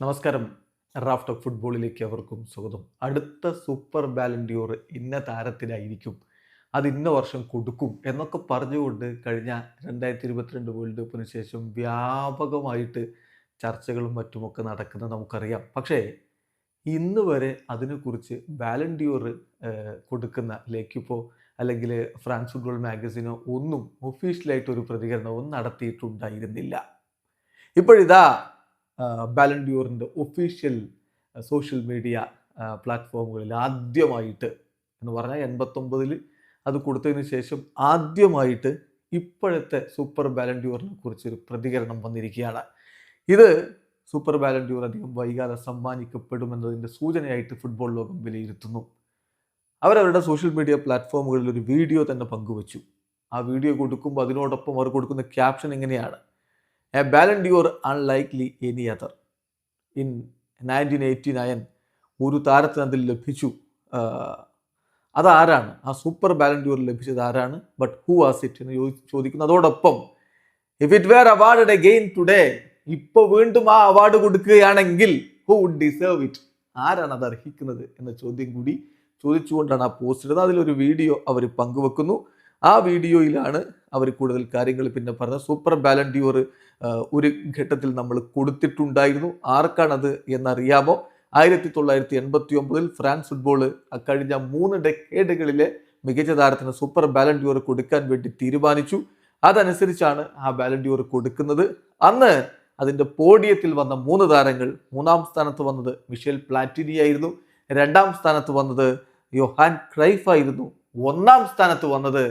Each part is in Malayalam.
നമസ്കാരം. റാഫ്റ്റ് ഓഫ് ഫുട്ബോളിലേക്ക് അവർക്കും സ്വാഗതം. അടുത്ത സൂപ്പർ ബാലൻഡിയോർ ഇന്ന താരത്തിനായിരിക്കും അത് ഇന്ന വർഷം കൊടുക്കും എന്നൊക്കെ പറഞ്ഞുകൊണ്ട് കഴിഞ്ഞ രണ്ടായിരത്തി ഇരുപത്തിരണ്ട് വേൾഡ് കപ്പിന് ശേഷം വ്യാപകമായിട്ട് ചർച്ചകളും മറ്റുമൊക്കെ നടക്കുന്നത് നമുക്കറിയാം. പക്ഷേ ഇന്ന് വരെ അതിനെക്കുറിച്ച് ബാലൻഡിയോർ കൊടുക്കുന്ന ലേക്കിപ്പോൾ അല്ലെങ്കിൽ ഫ്രാൻസ് ഫുട്ബോൾ മാഗസിനോ ഒന്നും ഒഫീഷ്യലായിട്ട് ഒരു പ്രതികരണവും നടത്തിയിട്ടുണ്ടായിരുന്നില്ല. ഇപ്പോഴിതാ ബാലൻഡിയോറിന്റെ ഒഫീഷ്യൽ സോഷ്യൽ മീഡിയ പ്ലാറ്റ്ഫോമുകളിൽ ആദ്യമായിട്ട് എന്ന് പറഞ്ഞാൽ എൺപത്തൊമ്പതിൽ അത് കൊടുത്തതിന് ശേഷം ആദ്യമായിട്ട് ഇപ്പോഴത്തെ സൂപ്പർ ബാലൻഡ്യൂറിനെ കുറിച്ചൊരു പ്രതികരണം വന്നിരിക്കുകയാണ്. ഇത് സൂപ്പർ ബാലൻഡ്യൂർ അധികം വൈകാതെ സമ്മാനിക്കപ്പെടുമെന്നതിന്റെ സൂചനയായിട്ട് ഫുട്ബോൾ ലോകം വിലയിരുത്തുന്നു. അവരവരുടെ സോഷ്യൽ മീഡിയ പ്ലാറ്റ്ഫോമുകളിൽ ഒരു വീഡിയോ തന്നെ പങ്കുവച്ചു. ആ വീഡിയോ കൊടുക്കുമ്പോൾ അതിനോടൊപ്പം അവർ കൊടുക്കുന്ന ക്യാപ്ഷൻ എങ്ങനെയാണ്? A Ballon d'Or unlikely any other in nineteen eighty nine ഒരു താരത്തിന് അതിൽ ലഭിച്ചു അതാരാണ്? ആ സൂപ്പർ ബാലൻഡിയോർ ലഭിച്ചത് ആരാണ്? ബട്ട് ഹൂ ആസ് ഇറ്റ് എന്ന് ചോദി- ചോദിക്കുന്നു. അതോടൊപ്പം if it were award again today ഇപ്പോൾ വീണ്ടും ആ അവാർഡ് കൊടുക്കുകയാണെങ്കിൽ ഹു വുഡ് ഡിസേർവ് ഇറ്റ് ആരാണ് അത് അർഹിക്കുന്നത് എന്ന ചോദ്യം കൂടി ചോദിച്ചുകൊണ്ടാണ് ആ പോസ്റ്റ് ഇടുന്നത്. അതിലൊരു വീഡിയോ അവർ പങ്കുവെക്കുന്നു. ആ വീഡിയോയിലാണ് അവർ കൂടുതൽ കാര്യങ്ങൾ പിന്നെ പറഞ്ഞത്. സൂപ്പർ ബാലൻഡ്യൂർ ഒരു ഘട്ടത്തിൽ നമ്മൾ കൊടുത്തിട്ടുണ്ടായിരുന്നു. ആർക്കാണത് എന്നറിയാമോ? ആയിരത്തി തൊള്ളായിരത്തി എൺപത്തി ഒമ്പതിൽ ഫ്രാൻസ് ഫുട്ബോൾ കഴിഞ്ഞ മൂന്ന് ഡെക്കേഡുകളിലെ മികച്ച താരത്തിന് സൂപ്പർ ബാലൻഡ്യൂർ കൊടുക്കാൻ വേണ്ടി തീരുമാനിച്ചു. അതനുസരിച്ചാണ് ആ ബാലൻഡ്യൂർ കൊടുക്കുന്നത്. അന്ന് അതിന്റെ പോഡിയത്തിൽ വന്ന മൂന്ന് താരങ്ങൾ മൂന്നാം സ്ഥാനത്ത് വന്നത് മിഷേൽ പ്ലാറ്റിനി ആയിരുന്നു. രണ്ടാം സ്ഥാനത്ത് വന്നത് യൊഹാൻ ക്രൈഫ് ആയിരുന്നു. ഒന്നാം സ്ഥാനത്ത് വന്നത്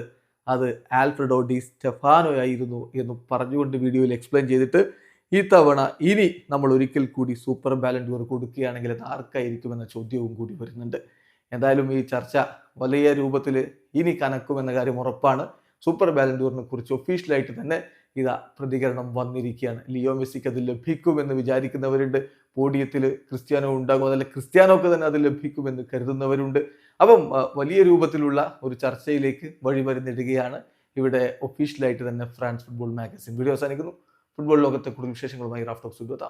അത് ആൽഫ്രഡോ ഡി സ്റ്റെഫാനോ ആയിരുന്നു എന്ന് പറഞ്ഞുകൊണ്ട് വീഡിയോയിൽ എക്സ്പ്ലെയിൻ ചെയ്തിട്ട് ഈ തവണ ഇനി നമ്മൾ ഒരിക്കൽ കൂടി സൂപ്പർ ബാലൻഡിയോർ കൊടുക്കുകയാണെങ്കിൽ അത് ആർക്കായിരിക്കും എന്ന ചോദ്യവും കൂടി വരുന്നുണ്ട്. എന്തായാലും ഈ ചർച്ച വലിയ രൂപത്തിൽ ഇനി കനക്കുമെന്ന കാര്യം ഉറപ്പാണ്. സൂപ്പർ ബാലൻഡിയോറിനെ കുറിച്ച് ഒഫീഷ്യലായിട്ട് തന്നെ ഇതാ പ്രതികരണം വന്നിരിക്കുകയാണ്. ലിയോ മെസ്സിക്ക് അത് ലഭിക്കുമെന്ന് വിചാരിക്കുന്നവരുണ്ട്. പോഡിയത്തിൽ ക്രിസ്ത്യാനോ ഉണ്ടാകും. അതല്ല ക്രിസ്ത്യാനോക്ക് തന്നെ അത് ലഭിക്കുമെന്ന് കരുതുന്നവരുണ്ട്. അപ്പം വലിയ രൂപത്തിലുള്ള ഒരു ചർച്ചയിലേക്ക് വഴിമരുന്നിടുകയാണ് ഇവിടെ ഒഫീഷ്യലായിട്ട് തന്നെ ഫ്രാൻസ് ഫുട്ബോൾ മാഗസിൻ. വീഡിയോ അവസാനിക്കുന്നു. ഫുട്ബോൾ ലോകത്തെ കൂടുതൽ വിശേഷങ്ങളുമായി റാഫ്റ്റ് ഓഫ് സുഗത